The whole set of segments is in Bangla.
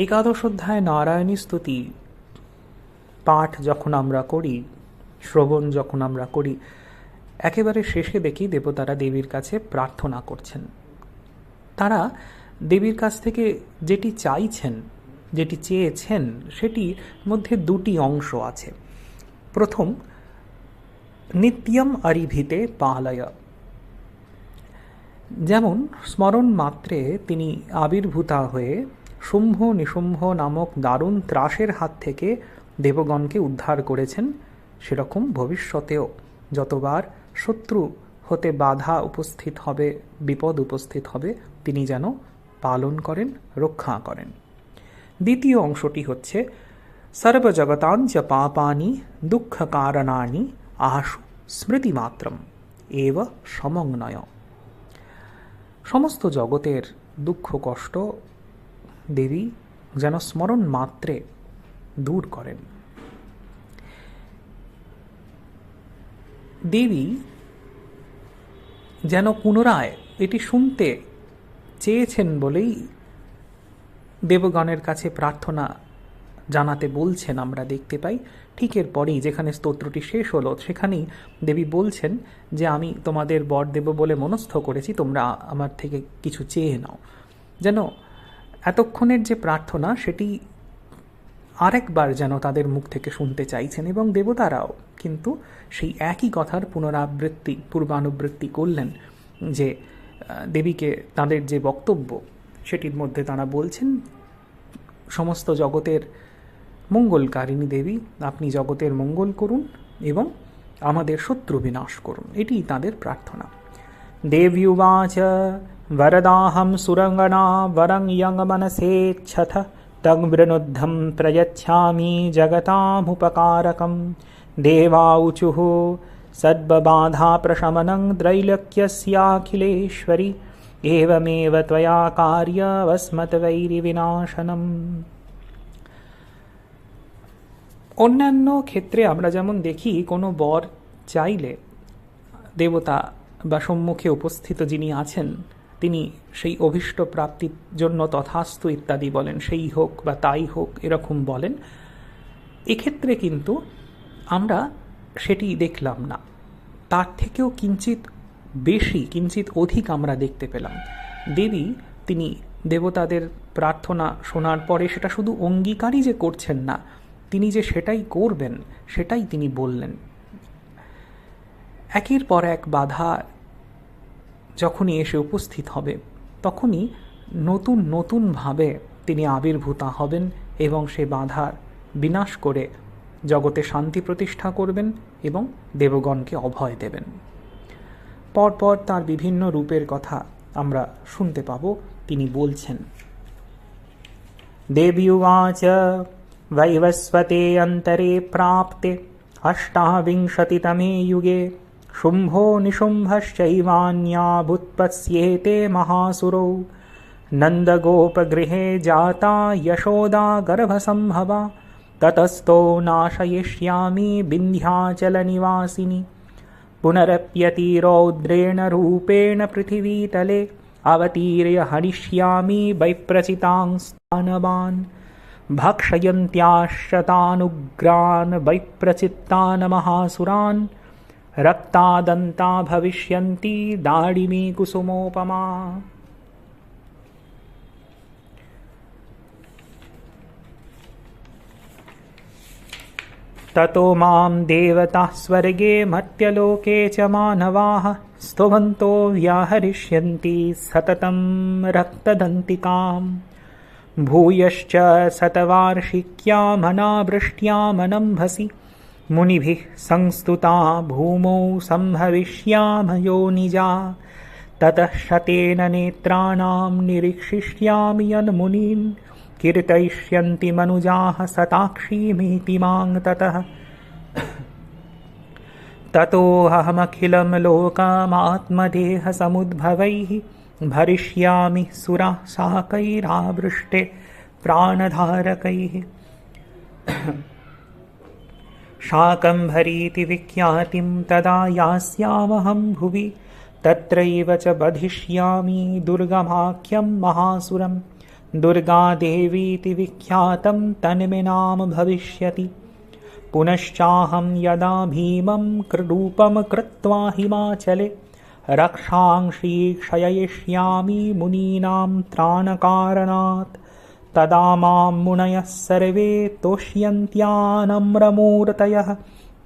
একাদশ অধ্যায় নারায়ণী স্তুতি। পাঠ যখন আমরা করি, শ্রবণ যখন আমরা করি, একেবারে শেষে দেখি দেবতারা দেবীর কাছে প্রার্থনা করছেন। তারা দেবীর কাছ থেকে যেটি চাইছেন, যেটি চেয়েছেন, সেটির মধ্যে দুটি অংশ আছে। প্রথম, নিত্যম আরিভিতে পালয়। যেমন স্মরণ মাত্রে তিনি আবির্ভূতা হয়ে শুম্ভ নিশুম্ভ নামক দারুণ ত্রাসের হাত থেকে দেবগণকে উদ্ধার করেছেন সেরকম ভবিষ্যতেও। যতবার শত্রু হতে বাধা উপস্থিত হবে, বিপদ উপস্থিত হবে, তিনি যেন পালন করেন, রক্ষা করেন। দ্বিতীয় অংশটি হচ্ছে, সর্বজগতাঞ্চ পাপানি দুঃখ কারণানি আশু স্মৃতিমাত্রম, এব সমগ্নয় সমস্ত জগতের দুঃখ কষ্ট দেবী যেন স্মরণ মাত্রে দূর করেন। দেবী যেন পুনরায় এটি শুনতে চেয়েছেন বলেই দেবগণের কাছে প্রার্থনা জানাতে বলছেন, আমরা দেখতে পাই। ঠিক এর পরেই যেখানে স্তোত্রটি শেষ হলো, সেখানেই দেবী বলছেন যে, আমি তোমাদের বর দেব বলে মনস্থ করেছি, তোমরা আমার থেকে কিছু চেয়ে নাও। যেন এতক্ষণের যে প্রার্থনা, সেটি আরেকবার যেন তাদের মুখ থেকে শুনতে চাইছেন এবং দেবতারাও কিন্তু সেই একই কথার পুনরাবৃত্তি, পূর্বানুবৃত্তি করলেন যে দেবীকে তাদের যে বক্তব্য, সেটির মধ্যে তারা বলছেন, সমস্ত জগতের মঙ্গলকারিণী দেবী, আপনি জগতের মঙ্গল করুন এবং আমাদের শত্রু বিনাশ করুন। এটি তাদের প্রার্থনা। দেব্যুবাচ वरदाहं सुरङ्गना वरं यङ्मनसेच्छथ तग्वृनुद्धं प्रयच्छामि जगतामुपकारकं देवाऊचुः सद्बबाधाप्रशमनं त्रैलोक्यस्याखिलेश्वरि एवमेव त्वया कार्यवस्मतवैरिविनाशनम् অন্যান্য ক্ষেত্রে আমরা যেমন দেখি কোনো বর চাইলে দেবতা বা সম্মুখে উপস্থিত যিনি আছেন তিনি সেই অভীষ্ট প্রাপ্তির জন্য তথাস্তু ইত্যাদি বলেন, সেই হোক বা তাই হোক এরকম বলেন। এক্ষেত্রে কিন্তু আমরা সেটি দেখলাম না। তার থেকেও কিঞ্চিত বেশি কিঞ্চিত অধিক আমরা দেখতে পেলাম। দেবী তিনি দেবতাদের প্রার্থনা শোনার পরে সেটা শুধু অঙ্গীকারই যে করছেন না, তিনি যে সেটাই করবেন, সেটাই তিনি বললেন। একের পর এক বাধা যখনই এসে উপস্থিত হবে তখনই নতুন নতুনভাবে তিনি আবির্ভূতা হবেন এবং সে বাধার বিনাশ করে জগতে শান্তি প্রতিষ্ঠা করবেন এবং দেবগণকে অভয় দেবেন পরপর তার বিভিন্ন রূপের কথা আমরা শুনতে পাব তিনি বলছেন দেবীউবাচ वैवस्वते अन्तरे प्राप्ते अष्टाविंशतितमे युगे शुम्भो निशुम्भश्चैवान्याभुत्पत्स्येते महासुरौ। नन्दगोपगृहे जाता यशोदा गर्भसम्भवा। ततस्थो नाशयिष्यामि विन्ध्याचलनिवासिनि पुनरप्यतिरौद्रेण रूपेण पृथिवीतले। अवतीर्य हनिष्यामि वैप्रचितांस्तानवान्। भक्षयन्त्याश्रतानुग्रान् वैप्रचित्तान् महासुरान् रक्तादन्ता भविष्यन्ति दाडिमी कुसुमोपमा ततो माँ देवताः स्वर्गे मर्त्यलोके च मानवाः स्तुवन्तो व्याहरिष्यन्ति सततं रक्तदन्तिकाम्। भूयश्च शतवार्षिक्यामनावृष्ट्यामनम्भसि मुनिभिः संस्तुता भूमौ सम्भविष्याम योनिजा ततः शतेन नेत्राणां निरीक्षिष्यामि यन्मुनीन् कीर्तयिष्यन्ति मनुजाः सताक्षीमीति माँ ततः। ततोऽहमखिलं लोकमात्मदेहसमुद्भवैः भरिष्यामि सुराः शाकैरावृष्टे प्राणधारकैः। शाकम्भरीति विख्यातिं तदा यास्यामहं भुवि। तत्रैव च बधिष्यामि दुर्गमाख्यं महासुरं। दुर्गा देवीति विख्यातं तन्मे नाम भविष्यति। पुनश्चाहं यदा भीमं कृरूपं कृत्वा हिमाचले रक्षांशी क्षययिष्यामि मुनीनां त्राणकारणात्। तदा माँ मुनयः सर्वे तोष्यन्त्यानम्रमूर्तयः।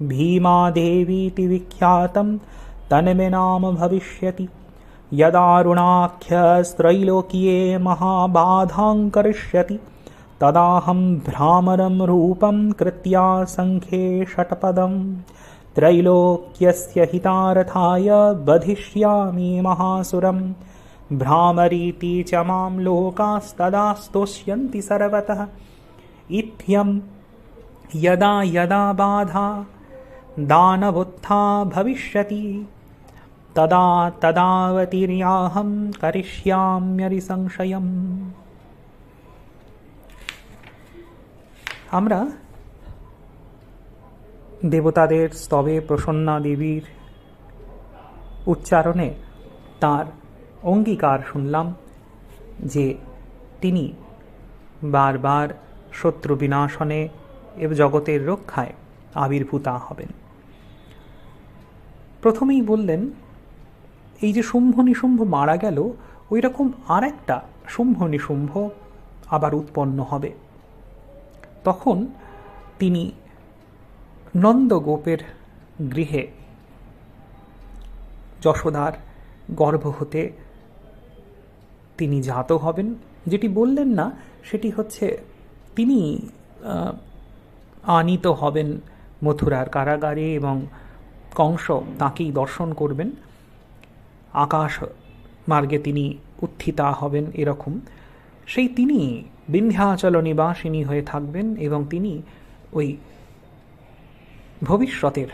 भीमादेवीति विख्यातं तन्मे नाम भविष्यति। यदारुणाख्यस्त्रैलोक्ये महाबाधां करिष्यति। तदाहं भ्रामरं रूपं कृत्या सङ्ख्ये षट्पदं त्रैलोक्यस्य हितार्थाय वधिष्यामि महासुरं भ्रामरीति च मां लोकास्तदा स्तोष्यन्ति सर्वतः इत्थं यदा यदा बाधा दानवुत्था भविष्यति तदा तदावतीर्याहं करिष्याम्यरि সংশয়ম আমরা দেবতাদের স্তবে প্রসন্না দেবীর উচ্চারণে তার অঙ্গীকার শুনলাম যে তিনি বারবার শত্রু বিনাশনে এবং জগতের রক্ষায় আবির্ভূতা হবেন। প্রথমেই বললেন, এই যে শুম্ভ নিশুম্ভ মারা গেল, ওই রকম আর একটা শুম্ভ নিশুম্ভ আবার উৎপন্ন হবে। তখন তিনি নন্দগোপের গৃহে যশোদার গর্ভ হতে তিনি জাত হবেন। যেটি বললেন না, সেটি হচ্ছে তিনি আনিত হবেন মথুরার কারাগারে এবং কংস তাকেই দর্শন করবেন। আকাশ মার্গে তিনি উত্থিতা হবেন এরকম। সেই তিনি বিন্ধ্যাচল নিবাসিনী হয়ে থাকবেন এবং তিনি ওই ভবিষ্যতের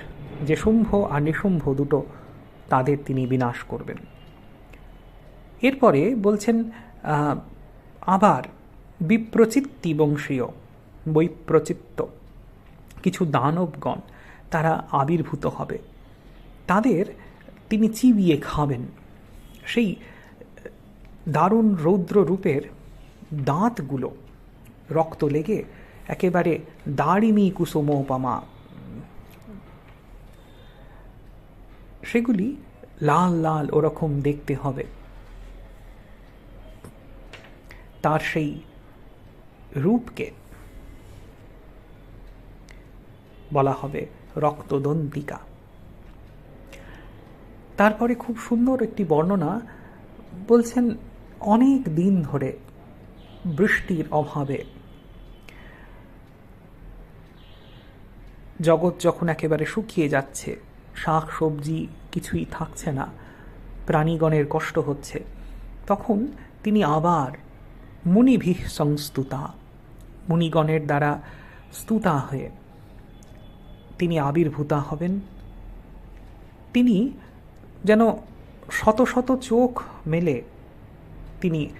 যে শুম্ভ আর নিশুম্ভ দুটো, তাদের তিনি বিনাশ করবেন। এরপরে বলছেন আবার বিপ্রচিত্তি বংশীয় বৈপ্রচিত্ত, কিছু দানবগণ তারা আবির্ভূত হবে। তাদের তিনি চিবিয়ে খাবেন। সেই দারুণ রৌদ্র রূপের দাঁতগুলো রক্ত লেগে একেবারে দাড়িমি কুসুমোপমা, সেগুলি লাল লাল ওরকম দেখতে হবে। তার সেই রূপকে বলা হবে রক্তদন্তিকা। তারপরে খুব সুন্দর একটি বর্ণনা বলছেন, অনেক দিন ধরে বৃষ্টির অভাবে জগৎ যখন একেবারে শুকিয়ে যাচ্ছে শাক সবজি কিছুই থাকছে না, প্রাণীগণের কষ্ট হচ্ছে, তখন তিনি আবার মুনিভি সংস্তুতা। মুনিগণের দ্বারা স্তুতা হয়ে তিনি আবির্ভূতা হবেন। তিনি যেন শত শত চোখ মেলে। তিনি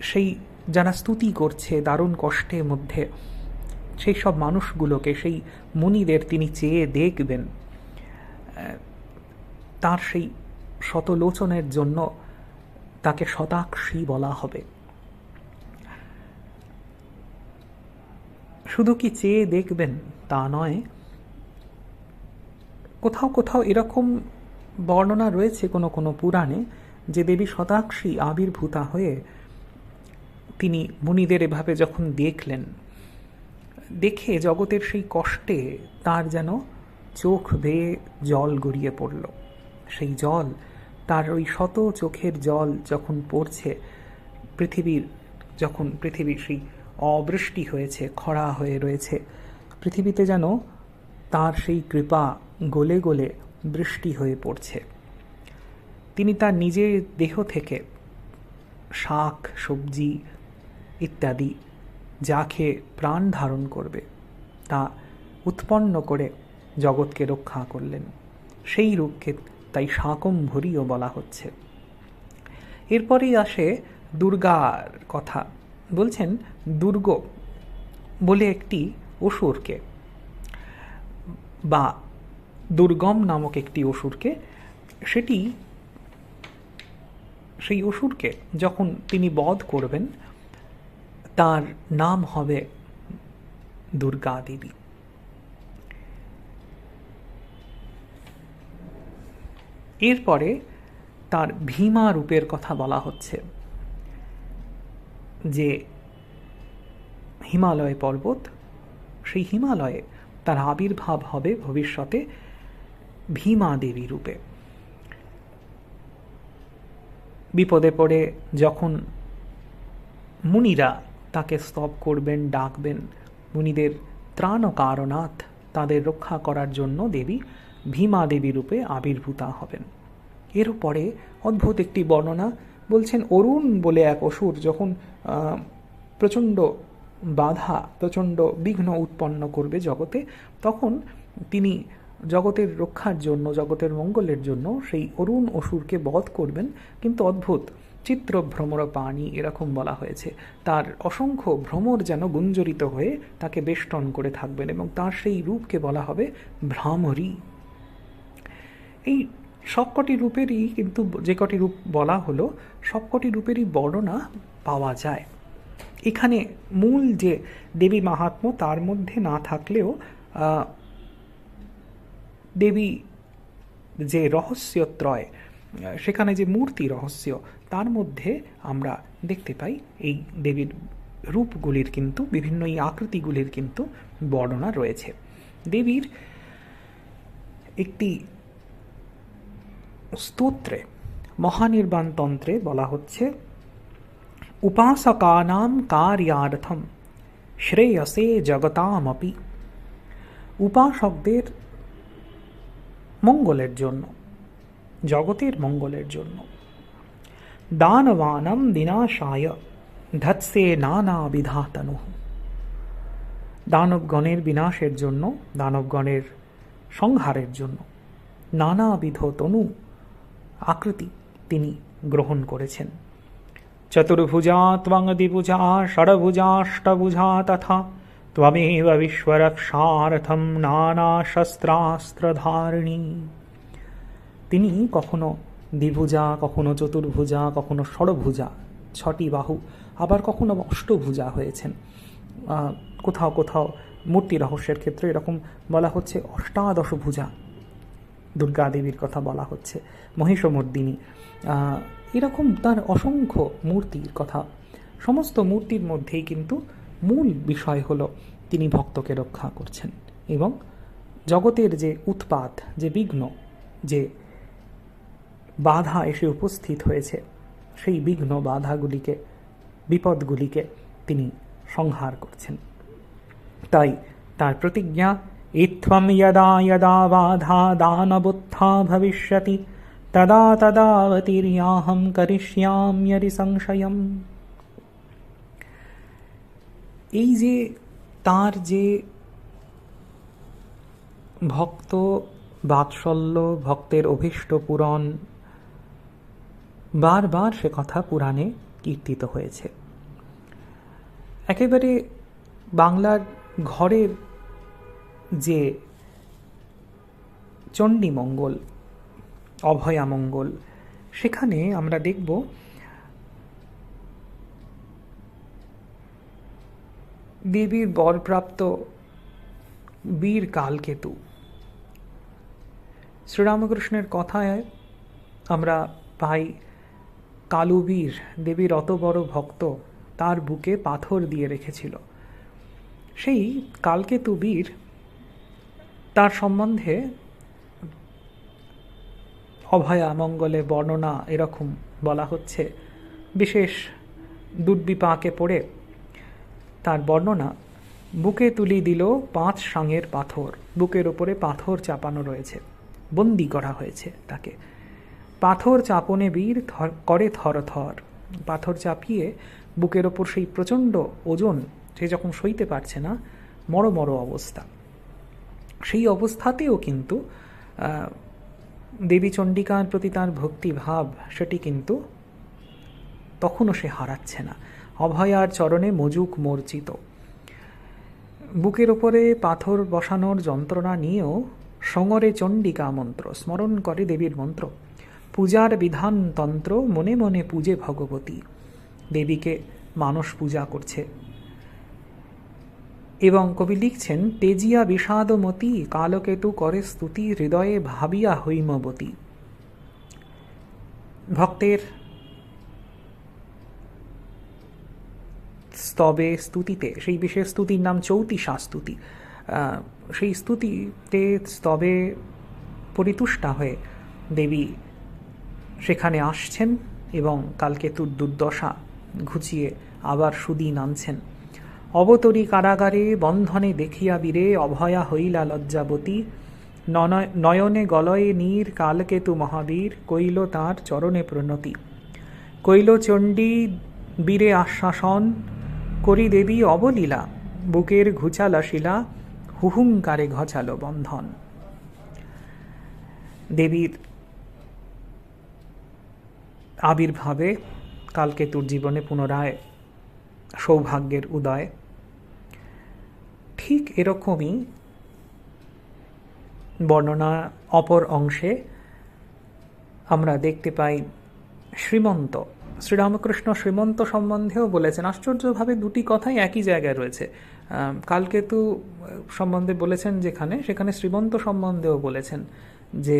সেই যারা স্তুতি করছে দারুণ কষ্টের মধ্যে, সেই সব মানুষগুলোকে, সেই মুনিদের তিনি চেয়ে দেখবেন। তার সেই শতলোচনের জন্য তাকে শতাক্ষী বলা হবে। শুধু কি চেয়ে দেখবেন তা নয়, কোথাও কোথাও এরকম বর্ণনা রয়েছে কোনো কোনো পুরাণে যে দেবী শতাক্ষী আবির্ভূতা হয়ে তিনি মুনিদের এভাবে যখন দেখলেন, দেখে জগতের সেই কষ্টে তার যেন চোখ বেয়ে জল গড়িয়ে পড়ল। সেই জল, তার ওই শত চোখের জল যখন পড়ছে, পৃথিবীর, যখন পৃথিবীর সেই অবৃষ্টি হয়েছে, খরা হয়ে রয়েছে। পৃথিবীতে যেন তার সেই কৃপা গলে গলে বৃষ্টি হয়ে পড়ছে। তিনি তার নিজের দেহ থেকে শাক, সবজি ইত্যাদি যা খেয়ে প্রাণ ধারণ করবে, তা উৎপন্ন করে জগৎকে রক্ষা করলেন। সেই রূপকে তাই শাকম্ভরীও বলা হচ্ছে। এরপরেই আসে দুর্গার কথা। বলছেন, দুর্গ বলে একটি অসুরকে, বা দুর্গম নামক একটি অসুরকে, সেটি, সেই অসুরকে যখন তিনি বধ করবেন, তার নাম হবে দুর্গা দেবী। এরপরে তার ভীমা রূপের কথা বলা হচ্ছে। যে হিমালয় পর্বত, সেই হিমালয়ে তার আবির্ভাব হবে ভবিষ্যতে ভীমা দেবী রূপে। বিপদে পড়ে যখন মুনিরা তাকে স্তব করবেন, ডাকবেন, মুনিদের ত্রাণ ও কারণাথ তাদের রক্ষা করার জন্য দেবী ভীমা দেবী রূপে আবির্ভূতা হবেন। এর পরে অদ্ভুত একটি বর্ণনা বলছেন, অরুণ বলে এক অসুর যখন প্রচণ্ড বাধা, প্রচণ্ড বিঘ্ন উৎপন্ন করবে জগতে, তখন তিনি জগতের রক্ষার জন্য, জগতের মঙ্গলের জন্য সেই অরুণ অসুরকে বধ করবেন। কিন্তু অদ্ভুত, চিত্র ভ্রমর পানি এরকম বলা হয়েছে। তার অসংখ্য ভ্রমর যেন গুঞ্জরিত হয়ে তাকে বেষ্টন করে থাকবেন এবং তার সেই রূপকে বলা হবে ভ্রামরী। এই সবকটি রূপেরই কিন্তু যে কটি রূপ বলা হলো, সবকটি রূপেরই বর্ণনা পাওয়া যায়। এখানে মূল যে দেবী মাহাত্ম তার মধ্যে না থাকলেও দেবী যে রহস্যত্রয় সেখানে যে মূর্তি রহস্য, তার মধ্যে আমরা দেখতে পাই এই দেবীর রূপগুলির কিন্তু বিভিন্ন এই আকৃতিগুলির কিন্তু বর্ণনা রয়েছে। দেবীর একটি স্তোত্রে মহানির্বাণ তন্ত্রে বলা হচ্ছে, উপাসকানাম কার্যার্থম, শ্রেয়সে জগতামপি। উপাসকদের মঙ্গলের জন্য, জগতের মঙ্গলের জন্য। দানবানম বিনাশায়, ধৎসে নানা বিধাতনু দানবগণের বিনাশের জন্য, দানবগণের সংহারের জন্য নানাবিধ তনু আকৃতি তিনি গ্রহণ করেছেন। চতুর্ভুজা ত্বং দ্বিভুজা ষড়ভুজাষ্টভুজা তথা ত্বমেব বিশ্বরক্ষার্থম নানা শস্ত্রাস্ত্রধারিণী। তিনি কখনো দ্বিভুজা, কখনো চতুর্ভুজা, কখনো ষড়ভুজা, ছটি বাহু, আবার কখনো অষ্টভুজা হয়েছেন। কোথাও কোথাও মূর্তি রহস্যের ক্ষেত্রে এরকম বলা হচ্ছে অষ্টাদশ ভুজা দুর্গা দেবীর কথা বলা হচ্ছে, মহিষমর্দিনী। এরকম তার অসংখ্য মূর্তির কথা। সমস্ত মূর্তির মধ্যেই কিন্তু মূল বিষয় হলো তিনি ভক্তকে রক্ষা করছেন এবং জগতের যে উৎপাত, যে বিঘ্ন, যে বাধা এসে উপস্থিত হয়েছে, সেই বিঘ্ন বাধাগুলিকে, বিপদগুলিকে তিনি সংহার করছেন। তাই তার প্রতিজ্ঞা ইত্থম यदा यदा বাধা দানবুত্থা ভবিষ্যতি তদা তদাবতীর্যাহম করিষ্যাম্যরি সংশয়ম এই যে তার যে ভক্ত বাৎসল্য ভক্তের অভীষ্ট পূরণ বারবার সে কথা পুরাণে কীর্তিত হয়েছে একেবারে বাংলার ঘরের যে চণ্ডীমঙ্গল, অভয়ামঙ্গল, সেখানে আমরা দেখব দেবীর বরপ্রাপ্ত বীর কালকেতু। শ্রীরামকৃষ্ণের কথায় আমরা পাই, কালুবীর দেবীর অত বড় ভক্ত তার বুকে পাথর দিয়ে রেখেছিল। সেই কালকেতু বীর তার সম্বন্ধে অভয়া মঙ্গলে বর্ণনা এরকম বলা হচ্ছে। বিশেষ দুর্বিপাকে পড়ে তার বর্ণনা, বুকে তুলি দিল পাঁচ সাঙের পাথর, বুকের ওপরে পাথর চাপানো রয়েছে, বন্দি করা হয়েছে তাকে। পাথর চাপনে বীর থর করে থর থর, পাথর চাপিয়ে বুকের ওপর সেই প্রচণ্ড ওজন, সে যখন সইতে পারছে না, মরো মরো অবস্থা। সেই অবস্থাতেও কিন্তু দেবী চণ্ডিকার প্রতি তার ভক্তিভাব, সেটি কিন্তু তখনও সে হারাচ্ছে না। অভয়ার চরণে মজুক মর্জিত। বুকের ওপরে পাথর বসানোর যন্ত্রণা নিয়েও সঙরে চণ্ডিকা মন্ত্র, স্মরণ করে দেবীর মন্ত্র। পূজার বিধান তন্ত্র, মনে মনে পূজে ভগবতী। দেবীকে মানুষ পূজা করছে। এবং কবি লিখছেন তেজিয়া বিষাদমতি, কালকেতু করে স্তুতি, হৃদয়ে ভাবিয়া হৈমবতী। ভক্তের স্তবে স্তুতিতে, সেই বিশেষ স্তুতির নাম চৌতিসা স্তুতি সেই স্তুতিতে স্তবে পরিতুষ্টা হয়ে দেবী সেখানে আসছেন এবং কালকেতুর দুর্দশা ঘুচিয়ে আবার সুদিন আনছেন। অবতরী কারাগারে বন্ধনে দেখিয়া বীরে অভয়া হইলা লজ্জাবতী। নয়নে গলয়ে নীর কালকেতু মহাবীর কইল তাঁর চরণে প্রণতি। কৈল চণ্ডী বীরে আশ্বাসন করি দেবী অবলীলা, বুকের ঘুচালা শিলা, হুহুঙ্কারে ঘচালো বন্ধন। দেবীর আবির্ভাবে কালকেতুর জীবনে পুনরায় সৌভাগ্যের উদয়। ঠিক এরকমই বর্ণনা অপর অংশে আমরা দেখতে পাই শ্রীমন্ত। শ্রীরামকৃষ্ণ শ্রীমন্ত সম্বন্ধেও বলেছেন, আশ্চর্যভাবে দুটি কথাই একই জায়গায় রয়েছে। কালকেতু সম্বন্ধে বলেছেন যেখানে, সেখানে শ্রীমন্ত সম্বন্ধেও বলেছেন যে,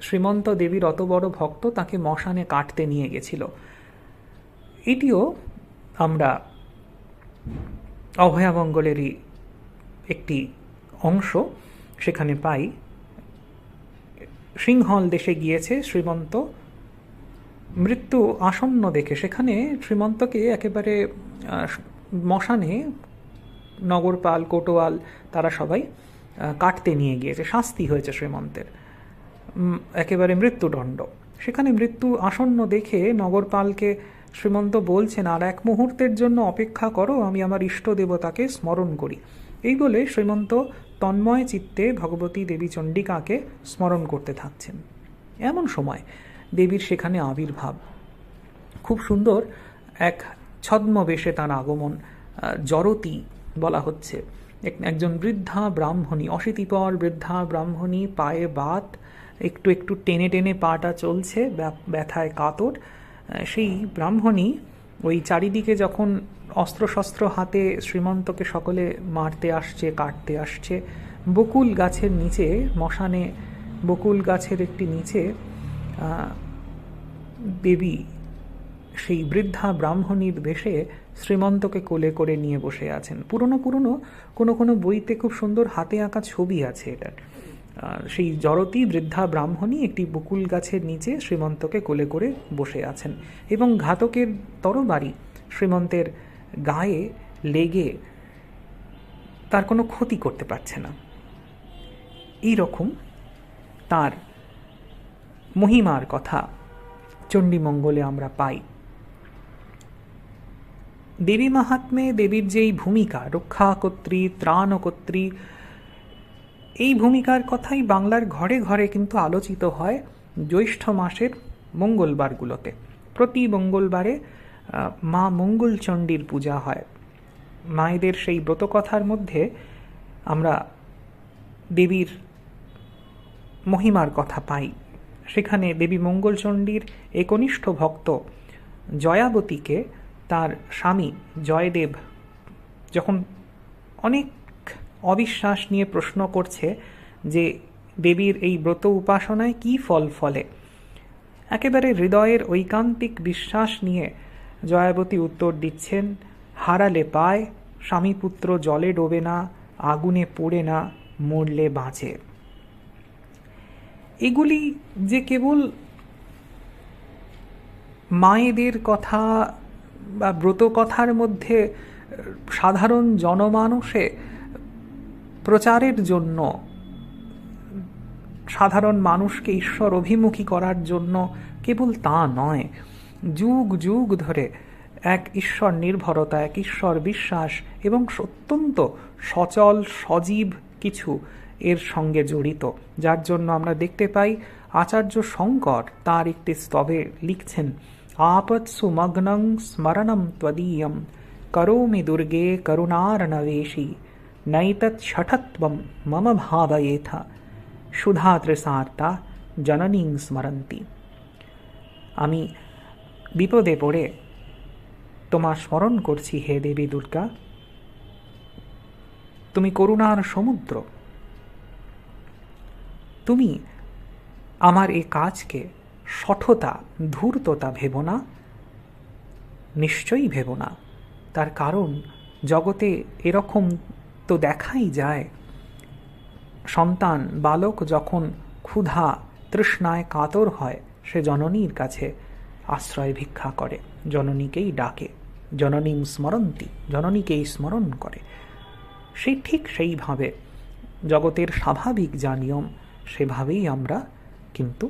শ্রীমন্ত দেবীর অত বড় ভক্ত তাকে মশানে কাটতে নিয়ে গেছিল। এটিও আমরা অভয়ামঙ্গলেরই একটি অংশ সেখানে পাই। সিংহল দেশে গিয়েছে শ্রীমন্ত। মৃত্যু আসন্ন দেখে সেখানে শ্রীমন্তকে একেবারে মশানে নগরপাল, কোটোয়াল তারা সবাই কাটতে নিয়ে গিয়েছে। শাস্তি হয়েছে শ্রীমন্তের। একেবারে মৃত্যুদণ্ড। সেখানে মৃত্যু আসন্ন দেখে নগরপালকে শ্রীমন্ত বলছেন, আর এক মুহূর্তের জন্য অপেক্ষা করো, আমি আমার ইষ্ট দেবতাকে স্মরণ করি। এই বলে শ্রীমন্ত তন্ময় চিত্তে ভগবতী দেবী চণ্ডিকাকে স্মরণ করতে থাকছেন। এমন সময় দেবীর সেখানে আবির্ভাব। খুব সুন্দর এক ছদ্মবেশে তার আগমন জরতি বলা হচ্ছে। একজন বৃদ্ধা ব্রাহ্মণী, অশীতিপর বৃদ্ধা ব্রাহ্মণী, পায়ে বাত, একটু একটু টেনে টেনে পাটা চলছে ব্যথায় কাতর। সেই ব্রাহ্মণী ওই চারিদিকে যখন অস্ত্রশস্ত্র হাতে শ্রীমন্তকে সকলে মারতে আসছে, কাটতে আসছে, বকুল গাছের নিচে, মশানে বকুল গাছের একটি নিচে দেবী সেই বৃদ্ধা ব্রাহ্মণীর বেশে শ্রীমন্তকে কোলে করে নিয়ে বসে আছেন। পুরনো পুরনো কোনো কোনো বইতে খুব সুন্দর হাতে আঁকা ছবি আছে এটার। সেই জড়তি বৃদ্ধা ব্রাহ্মণী একটি বকুল গাছের নিচে শ্রীমন্তকে কোলে করে বসে আছেন এবং ঘাতকের তরবারি শ্রীমন্তের গায়ে লেগে তার কোনো ক্ষতি করতে পারছে না। এই রকম তার মহিমার কথা চণ্ডীমঙ্গলে আমরা পাই। দেবী মাহাত্মে দেবীর যেই ভূমিকা রক্ষাকর্ত্রী, ত্রাণকর্ত্রী এই ভূমিকার কথাই বাংলার ঘরে ঘরে কিন্তু আলোচিত হয় জ্যৈষ্ঠ মাসের মঙ্গলবারগুলোতে। প্রতি মঙ্গলবারে মা মঙ্গলচণ্ডীর পূজা হয়। মায়েদের সেই ব্রতকথার মধ্যে আমরা দেবীর মহিমার কথা পাই। সেখানে দেবী মঙ্গলচণ্ডীর একনিষ্ঠ ভক্ত জয়াবতীকে তার স্বামী জয়দেব যখন অনেক অবিশ্বাস নিয়ে প্রশ্ন করছে যে দেবীর এই ব্রত উপাসনায় কি ফল ফলে। একেবারে হৃদয়ের ঐকান্তিক বিশ্বাস নিয়ে জয়াবতী উত্তর দিচ্ছেন, হারালে পায়, স্বামীপুত্র জলে ডোবে না, আগুনে পড়ে না, মরলে বাঁচে। এগুলি যে কেবল মায়েদের কথা বা ব্রত কথার মধ্যে সাধারণ জনমানুষে প্রচারের জন্য, সাধারণ মানুষকে ঈশ্বর অভিমুখী করার জন্য কেবল তা নয়, যুগ যুগ ধরে এক ঈশ্বর নির্ভরতা, এক ঈশ্বর বিশ্বাস এবং অত্যন্ত সচল, সজীব কিছু এর সঙ্গে জড়িত, যার জন্য আমরা দেখতে পাই আচার্য শঙ্কর তার একটি স্তবে লিখছেন আপৎসু মগ্নং স্মরণম ত্বদীয়ম করোমি দুর্গে করুণারণবেশী। ছঠত্বম মম ভাবয়েথ সুধাতৃসার্তা জননীং স্মরন্তি আমি বিপদে পড়ে তোমার স্মরণ করছি হে দেবী দুর্গা তুমি করুণার সমুদ্র তুমি আমার এই কাজকে সঠতা ধূর্ততা ভেব না নিশ্চয়ই ভেব না তার কারণ জগতে এরকম তো দেখাই যায়। সন্তান, বালক যখন ক্ষুধা, তৃষ্ণায় কাতর হয়, সে জননীর কাছে আশ্রয় ভিক্ষা করে, জননীকেই ডাকে জননীম স্মরন্তি, জননীকেই স্মরণ করে। সেই ঠিক সেইভাবে, জগতের স্বাভাবিক যা নিয়ম, সেভাবেই আমরা কিন্তু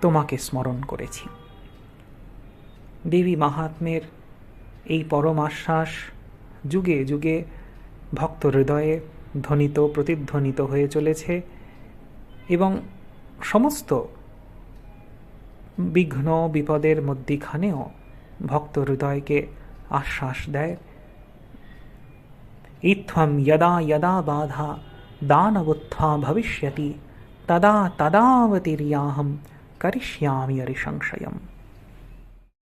তোমাকে স্মরণ করেছি। দেবী মাহাত্মের এই পরম আশ্বাস যুগে যুগে ভক্ত হৃদয়ে ধ্বনিত, প্রতিধ্বনিত হয়ে চলেছে এবং সমস্ত বিঘ্ন বিপদের মধ্যিখানেও ভক্ত হৃদয়কে আশ্বাস দেয়। ইত্থম যদা যদা বাধা দানবোত্থা ভবিষ্যতি, তদা তদাবতীর্যাহম, করিষ্যামি অরিসংশয়ম